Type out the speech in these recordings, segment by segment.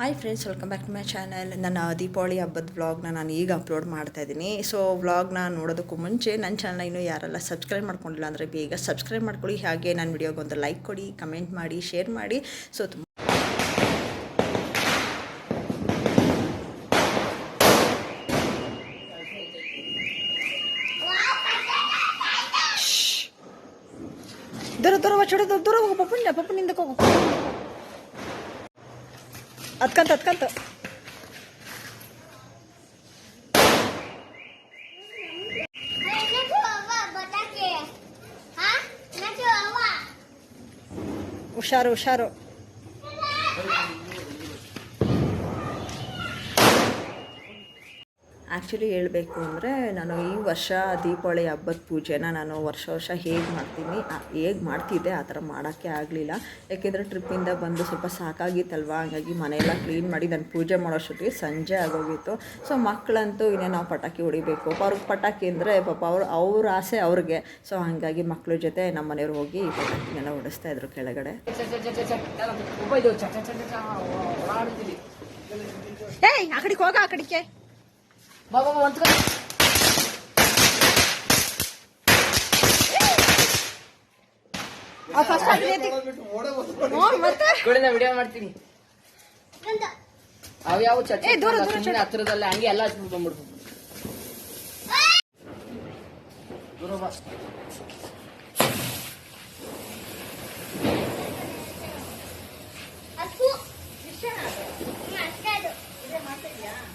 Hi friends welcome back to my channel ನನ್ನ ದೀಪಾವಳಿ ಹಬ್ಬದ ವ್ಲಾಗ್ನ ನಾನು ಈಗ ಅಪ್ಲೋಡ್ ಮಾಡ್ತಾ ಇದ್ದೀನಿ. ಸೊ ವ್ಲಾಗ್ನ ನೋಡೋದಕ್ಕೂ ಮುಂಚೆ ನನ್ನ ಚಾನಲ್ ಇನ್ನೂ ಯಾರೆಲ್ಲ ಸಬ್ಸ್ಕ್ರೈಬ್ ಮಾಡ್ಕೊಂಡಿಲ್ಲ ಅಂದರೆ ಬೇಗ ಸಬ್ಸ್ಕ್ರೈಬ್ ಮಾಡ್ಕೊಳ್ಳಿ. ಹಾಗೆ ನನ್ನ ವಿಡಿಯೋಗೆ ಒಂದು ಲೈಕ್ ಕೊಡಿ ಕಮೆಂಟ್ ಮಾಡಿ ಶೇರ್ ಮಾಡಿ. ಸೊ ತುಂಬ ದೂರ ದೂರ ದೂರ ಹೋಗು, ಪಪ್ಪಣ್ಣ ಪಪ್ಪನಿಂದ ಹೋಗು. ಅದ್ಕಂತ ಅದ್ಕಂತ ಹುಷಾರು ಹುಷಾರು. ಆ್ಯಕ್ಚುಲಿ ಹೇಳಬೇಕು ಅಂದರೆ ನಾನು ಈ ವರ್ಷ ದೀಪಾವಳಿ ಹಬ್ಬದ ಪೂಜೆನ ನಾನು ವರ್ಷ ವರ್ಷ ಹೇಗೆ ಮಾಡ್ತೀನಿ ಹೇಗೆ ಮಾಡ್ತಿದ್ದೆ ಆ ಥರ ಮಾಡೋಕ್ಕೆ ಆಗಲಿಲ್ಲ ಯಾಕೆಂದರೆ ಟ್ರಿಪ್ಪಿಂದ ಬಂದು ಸ್ವಲ್ಪ ಸಾಕಾಗಿತ್ತಲ್ವ ಹಾಗಾಗಿ ಮನೆಯೆಲ್ಲ ಕ್ಲೀನ್ ಮಾಡಿ ನಾನು ಪೂಜೆ ಮಾಡೋಷ್ಟೊತ್ತಿಗೆ ಸಂಜೆ ಆಗೋಗಿತ್ತು ಸೊ ಮಕ್ಕಳಂತೂ ಇನ್ನೇ ನಾವು ಪಟಾಕಿ ಹೊಡಿಬೇಕು ಅವ್ರಿಗೆ ಪಟಾಕಿ ಅಂದರೆ ಪಾಪ ಅವ್ರು ಅವ್ರ ಆಸೆ ಅವ್ರಿಗೆ ಸೊ ಹಾಗಾಗಿ ಮಕ್ಕಳ ಜೊತೆ ನಮ್ಮ ಮನೆಯವ್ರು ಹೋಗಿ ಪಟಾಕಿನೆಲ್ಲ ಹೊಡಿಸ್ತಾ ಇದ್ರು ಕೆಳಗಡೆ ಏಯ್ ಆ ಕಡೆಗೆ ಹೋಗ ಆ ಕಡೆಗೆ ಬಾಬಾ ಒಂದ್ ಫಸ್ಟ್ ಮತ್ತೆ? ಕಡೆ ನಾ ವಿಡಿಯೋ ಮಾಡ್ತೀನಿ ಅವ್ ಯಾವ ಏ, ದೂರ, ದೂರ, ಹತ್ರದಲ್ಲ ಹತ್ರದಲ್ಲೇ ಹಂಗೆ ಎಲ್ಲ ಹಚ್ಬಿಟ್ಟು ಬಂದ್ಬಿಡ್ತು. ದೂರ ಬಾ.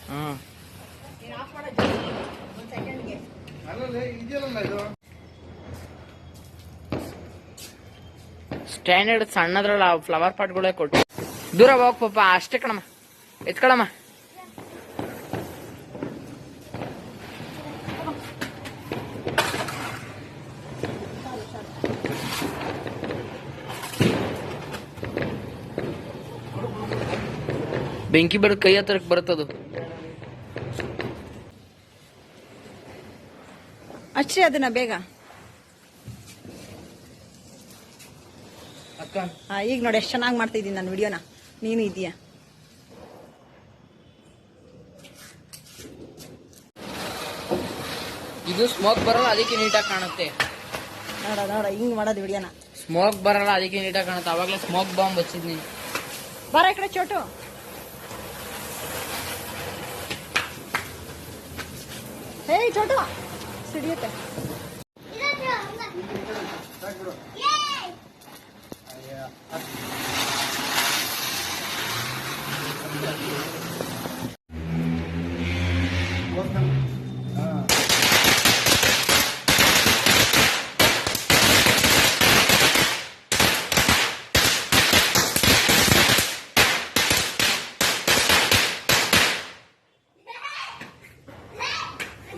ಹ್ಮ್. ಸ್ಟ್ಯಾಂಡರ್ಡ್ ಸಣ್ಣದ್ರಲ್ಲ ಫ್ಲವರ್ ಪಾಟ್ಗಳೇ ಕೊಟ್ಟು. ದೂರ ಹೋಗ್ ಪಾಪ, ಅಷ್ಟೇ ಕಣಮ್ಮ. ಎತ್ಕೊಳಮ್ಮ ಬೆಂಕಿ ಬಡ ಕೈ ಹತ್ರಕ್ಕೆ ಬರುತ್ತದು. ಹಚ್ರಿ ಅದನ್ನ ಬೇಗ. ಈಗ ನೋಡಿ ಎಷ್ಟು ಚೆನ್ನಾಗಿ ಮಾಡ್ತಾ ಇದ್ದೀನಿ ನಾನು ವಿಡಿಯೋನ. ನೀನು ಇದೀಯ. ಇದು ಸ್ಮೋಕ್ ಬರಲ್ಲ ಅದಕ್ಕೆ ನೀಟಾಗಿ ಕಾಣುತ್ತೆ. ನೋಡ ನೋಡ ಹಿಂಗ್ ಮಾಡೋದು ವಿಡಿಯೋನ. ಸ್ಮೋಕ್ ಬರಲ್ಲ ಅದಕ್ಕೆ ನೀಟಾಗಿ ಕಾಣುತ್ತೆ. ಅವಾಗಲೇ ಸ್ಮೋಕ್ ಬಾಂಬ್ ಹಚ್ಚಿದ್ನಿ. ಬರ ಈ ಕಡೆ ಚೋಟು. ಹೇ ಚೋಟು. совета.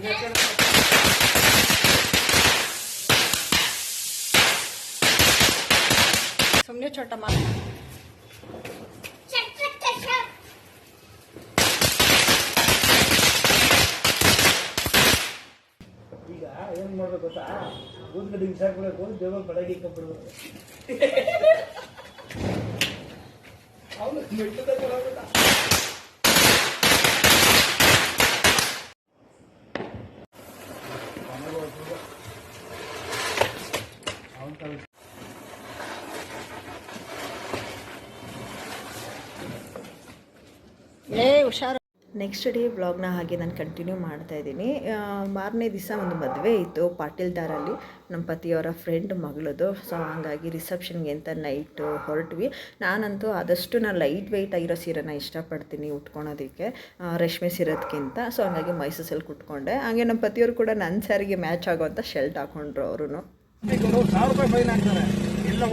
Yeah. ಸುಮ್ಮನೆ ಚೋಟ ಮಾಡ ಈಗ ಏನ್ ಮಾಡ್ಬೇಕು ಗೊತ್ತಾ? ಊದ್ ಕಡೆ ಬಿಸಾಕ್ಬಿಡಬೇಕು ದೇವ ಬೆಳಗ್ಗೆ ಇಕ್ಕೊಂಡ್ಬಿಡ್ಬೇಕು. ಅವನು ಮೆಟ್ಟದಾಗ ಬರೋದಿಲ್ಲ. ಅವ್ನ್ ಕಳ್ಸ. ಏ ಹುಷಾರು. ನೆಕ್ಸ್ಟ್ ಡೇ ವ್ಲಾಗ್ನ ಹಾಗೆ ನಾನು ಕಂಟಿನ್ಯೂ ಮಾಡ್ತಾ ಇದ್ದೀನಿ. ಮಾರನೇ ದಿವಸ ಒಂದು ಮದುವೆ ಇತ್ತು ಪಾಟೀಲ್ದಾರಲ್ಲಿ. ನಮ್ಮ ಪತಿಯವರ ಫ್ರೆಂಡ್ ಮಗಳದು. ಸೊ ಹಂಗಾಗಿ ರಿಸೆಪ್ಷನ್ಗೆ ಅಂತ ನೈಟು ಹೊರಟ್ವಿ. ನಾನಂತೂ ಆದಷ್ಟು ನಾನು ಲೈಟ್ ವೆಯ್ಟ್ ಆಗಿರೋ ಸೀರೆನ ಇಷ್ಟಪಡ್ತೀನಿ ಉಟ್ಕೊಳೋದಕ್ಕೆ ರೇಷ್ಮೆ ಸೀರೆದಕ್ಕಿಂತ ಸೊ ಹಂಗಾಗಿ ಮೈಸೂಸಲ್ಲಿ ಕುಟ್ಕೊಂಡೆ ಹಾಗೆ ನಮ್ಮ ಪತಿಯವರು ಕೂಡ ನನ್ನ ಸ್ಯಾರಿಗೆ ಮ್ಯಾಚ್ ಆಗೋವಂಥ ಶೆಲ್ಟ್ ಹಾಕೊಂಡ್ರು ಅವರು ಸಾವಿರ ರೂಪಾಯಿ ಫೈನ್ ಹಾಕ್ತಾರೆ ಇಲ್ಲ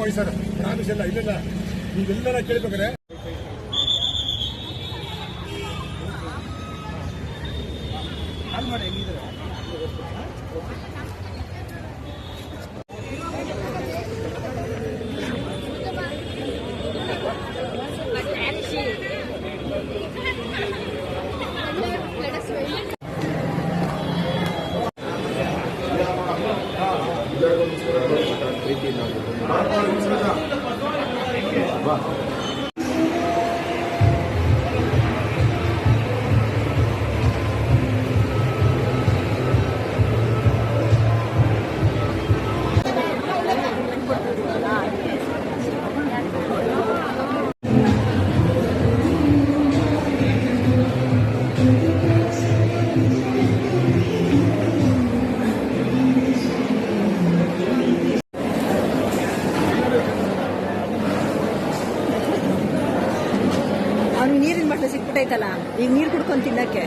ಆಗ್ಬಿಟ್ಟೈತಲ್ಲ ಈಗ ನೀರು ಕುಡ್ಕೊಂಡು ತಿನ್ನಕ್ಕೆ.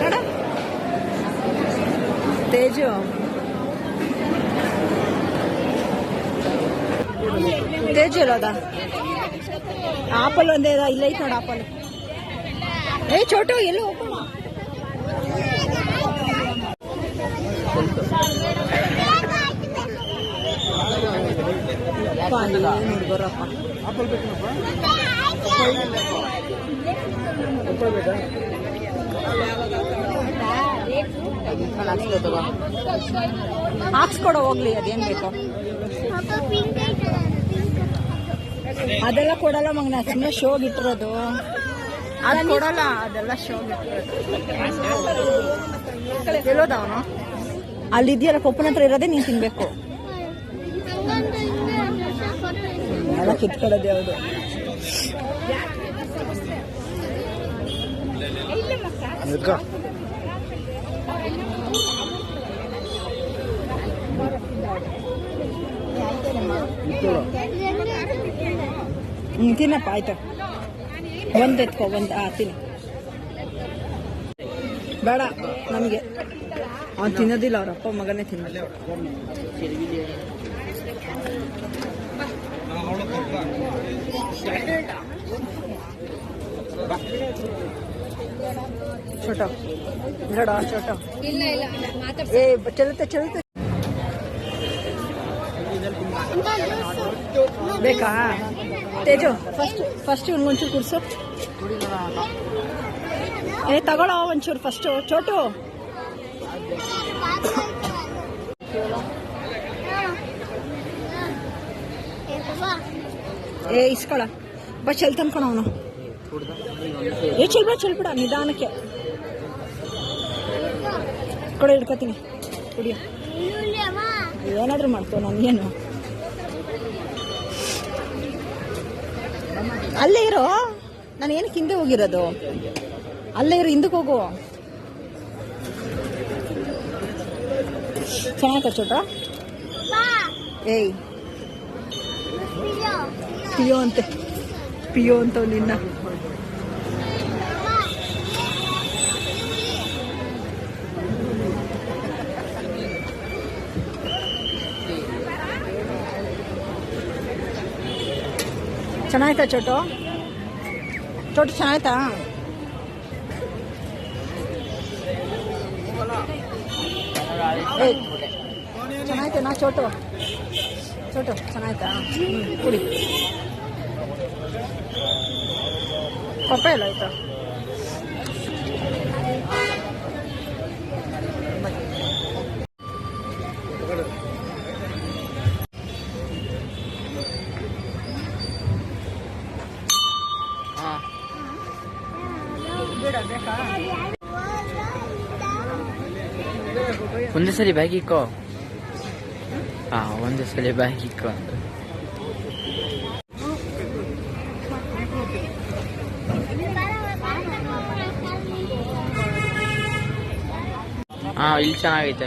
ನೋಡ. ತೇಜು. ತೇಜು ಇರೋದ? ಆಪಲ್ ಒಂದೇ ಇದ ಇಲ್ಲ ಐತೆ ನೋಡ ಆಪಲ್. ಏ ಚೋಟು ಎಲ್ಲೂ ಹುಡುಗರಪ್ಪ ಆಪಲ್ ಬೇಕೇನಪ್ಪ ಆಪಲ್ ಬೇಕಾ ಹಾಕ್ಸ್ಕೊಡೋ ಹೋಗ್ಲಿ ಅದೇನ್ ಬೇಕು? ಅದೆಲ್ಲ ಕೊಡಲ್ಲ ಮಗನ ಸುಮ್ಮನೆ ಶೋಗ್ ಇಟ್ಟಿರೋದು ಅದು ಕೊಡಲ್ಲ ಅದೆಲ್ಲ ಶೋಗ್ ಇಟ್ಟಿರೋದು ಅವನು? ಅಲ್ಲಿ ಇದೆಯಲ್ಲ ಕೊಪ್ಪನ ಹತ್ರ ಇರೋದೇ ನೀನು ತಿನ್ಬೇಕು. ಎಲ್ಲ ಕಿತ್ಕೊಳ್ಳೋದು ಯಾವುದು? ಎದ್ಕ ಇತ್ತೋಳ ಹ್ಞೂ ತಿನ್ನಪ್ಪ ಆಯ್ತು ಒಂದು ಎತ್ಕೊ ಒಂದು ಆ ತಿನ್ನು ಬೇಡ, ನಮಗೆ. ಅವ್ನು ತಿನ್ನೋದಿಲ್ಲ, ಅವ್ರ ಅಪ್ಪ ಮಗನೇ ತಿನ್ನೋದು. छोटा लड़ा छोटा ಇಲ್ಲ ಇಲ್ಲ ಮಾತಾಡ್ಸ ए चलते चलते ಬೇಕಾ ತೇಜು ಫಸ್ಟ್ ಫಸ್ಟ್ ಒಂಚೂರು ಕುಡ್ಸು ಏ ತಗೊಳ್ಳೋ ಒಂಚೂರು ಫಸ್ಟ್ ಚೋಟು ಏ ಇಸ್ಕೊಳ ಬಾ ಚೆಲ್ ತಂದ್ಕೊಣ ಅವನು ಏ ಚೆಲ್ಬೇಡ ಚೆಲ್ಬೇಡ ನಿಧಾನಕ್ಕೆ ಕೊಡ ಹಿಡ್ಕೊತೀನಿ ಕುಡಿಯೋ. ಏನಾದರೂ ಮಾಡ್ಕೋ ನನಗೇನು ಅಲ್ಲೇ ಇರೋ ನಾನು ಏನಕ್ಕೆ ಹಿಂದೆ ಹೋಗಿರೋದು? ಅಲ್ಲೇ ಇರೋ ಹಿಂದಕ್ಕೆ ಹೋಗು. ಚೆನ್ನಾಗ ಚೋಟ ಏಯ್. ಪಿಯೋ ಅಂತೆ. ಪಿಯೋ ಅಂತ ನಿನ್ನ. ಚೆನ್ನಾಯ್ತಾ ಚೋಟು. ಚೋಟು ಚೆನ್ನಾಯ್ತಾ ಚೆನ್ನಾಯ್ತೇನಾ ಚೋಟು. ಚೋಟು ಚೆನ್ನಾಯ್ತಾ ಕುಡಿ. ಪಪ್ಪ ಎಲ್ಲ ಆಯ್ತಾ? ಒಂದೇ ಸರಿ ಬ್ಯಾಗ್ ಇಕ್ಕೋ. ಹಾ ಒಂದೇ ಸರಿ ಬ್ಯಾಗ್ ಇಕ್ಕೋ. ಹಾ ಇಲ್ಲಿ ಚೆನ್ನಾಗೈತೆ.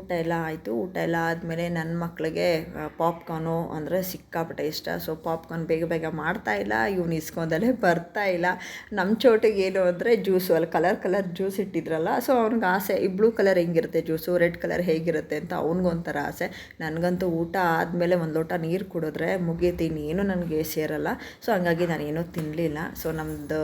ಊಟ ಎಲ್ಲ ಆಯಿತು. ಊಟ ಎಲ್ಲ ಆದಮೇಲೆ ನನ್ನ ಮಕ್ಕಳಿಗೆ ಪಾಪ್ಕಾರ್ನು ಅಂದರೆ ಸಿಕ್ಕಾಪಟ್ಟೆ ಇಷ್ಟ. ಸೊ ಪಾಪ್ಕಾರ್ನ್ ಬೇಗ ಬೇಗ ಮಾಡ್ತಾ ಇಲ್ಲ. ಇವ್ನು ಇಸ್ಕೊಂಡಲ್ಲೇ ಇಲ್ಲ. ನಮ್ಮ ಚೋಟಿಗೆ ಏನು ಅಂದರೆ ಜ್ಯೂಸು ಅಲ್ಲಿ ಕಲರ್ ಕಲರ್ ಜ್ಯೂಸ್ ಇಟ್ಟಿದ್ರಲ್ಲ ಸೊ ಅವ್ನಿಗೆ ಆಸೆ, ಈ ಬ್ಲೂ ಕಲರ್ ಹೆಂಗಿರುತ್ತೆ ಜ್ಯೂಸು ರೆಡ್ ಕಲರ್ ಹೇಗಿರುತ್ತೆ ಅಂತ ಅವ್ನಿಗೊಂಥರ ಆಸೆ. ನನಗಂತೂ ಊಟ ಆದಮೇಲೆ ಒಂದು ಲೋಟ ನೀರು ಕುಡಿದ್ರೆ ಮುಗೀತು ಇನ್ನೇನು ನನಗೆ ಸೇರಲ್ಲ. ಸೊ ಹಂಗಾಗಿ ನಾನೇನು ತಿನ್ನಲಿಲ್ಲ ಸೊ ನಮ್ಮದು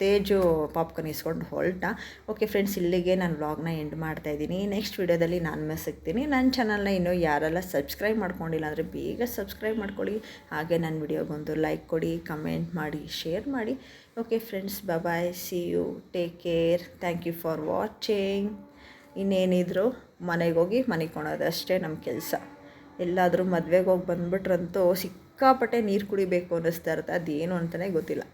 ತೇಜು ಪಾಪ್ಕಾರ್ನ್ ಇಸ್ಕೊಂಡು ಹೊರಟ ಓಕೆ ಫ್ರೆಂಡ್ಸ್ ಇಲ್ಲಿಗೆ ನಾನು ವ್ಲಾಗ್ನ ಎಂಡ್ ಮಾಡ್ತಾ ಇದ್ದೀನಿ. ನೆಕ್ಸ್ಟ್ ವೀಡಿಯೋದಲ್ಲಿ ನಾನು ಸಿಗ್ತೀನಿ. ನನ್ನ ಚಾನಲ್ನ ಇನ್ನೂ ಯಾರೆಲ್ಲ ಸಬ್ಸ್ಕ್ರೈಬ್ ಮಾಡ್ಕೊಂಡಿಲ್ಲ ಅಂದರೆ ಬೇಗ ಸಬ್ಸ್ಕ್ರೈಬ್ ಮಾಡ್ಕೊಳ್ಳಿ. ಹಾಗೆ ನನ್ನ ವಿಡಿಯೋಗೊಂದು ಲೈಕ್ ಕೊಡಿ, ಕಮೆಂಟ್ ಮಾಡಿ, ಶೇರ್ ಮಾಡಿ. Okay friends bye see you take care thank you for watching ಇನ್ನೇನಿದ್ರು ಮನೆಗೆ ಹೋಗಿ ಮನೆ ಕೊಡೋದು ಅಷ್ಟೇ ನಮ್ಮ ಕೆಲಸ. ಎಲ್ಲಾದರೂ ಮದುವೆಗೆ ಹೋಗಿ ಬಂದ್ಬಿಟ್ರಂತೂ ಸಿಕ್ಕಾಪಟ್ಟೆ ನೀರು ಕುಡಿಬೇಕು ಅನ್ನಿಸ್ತಾ ಇರುತ್ತೆ. ಅದೇನು ಅಂತಲೇ ಗೊತ್ತಿಲ್ಲ.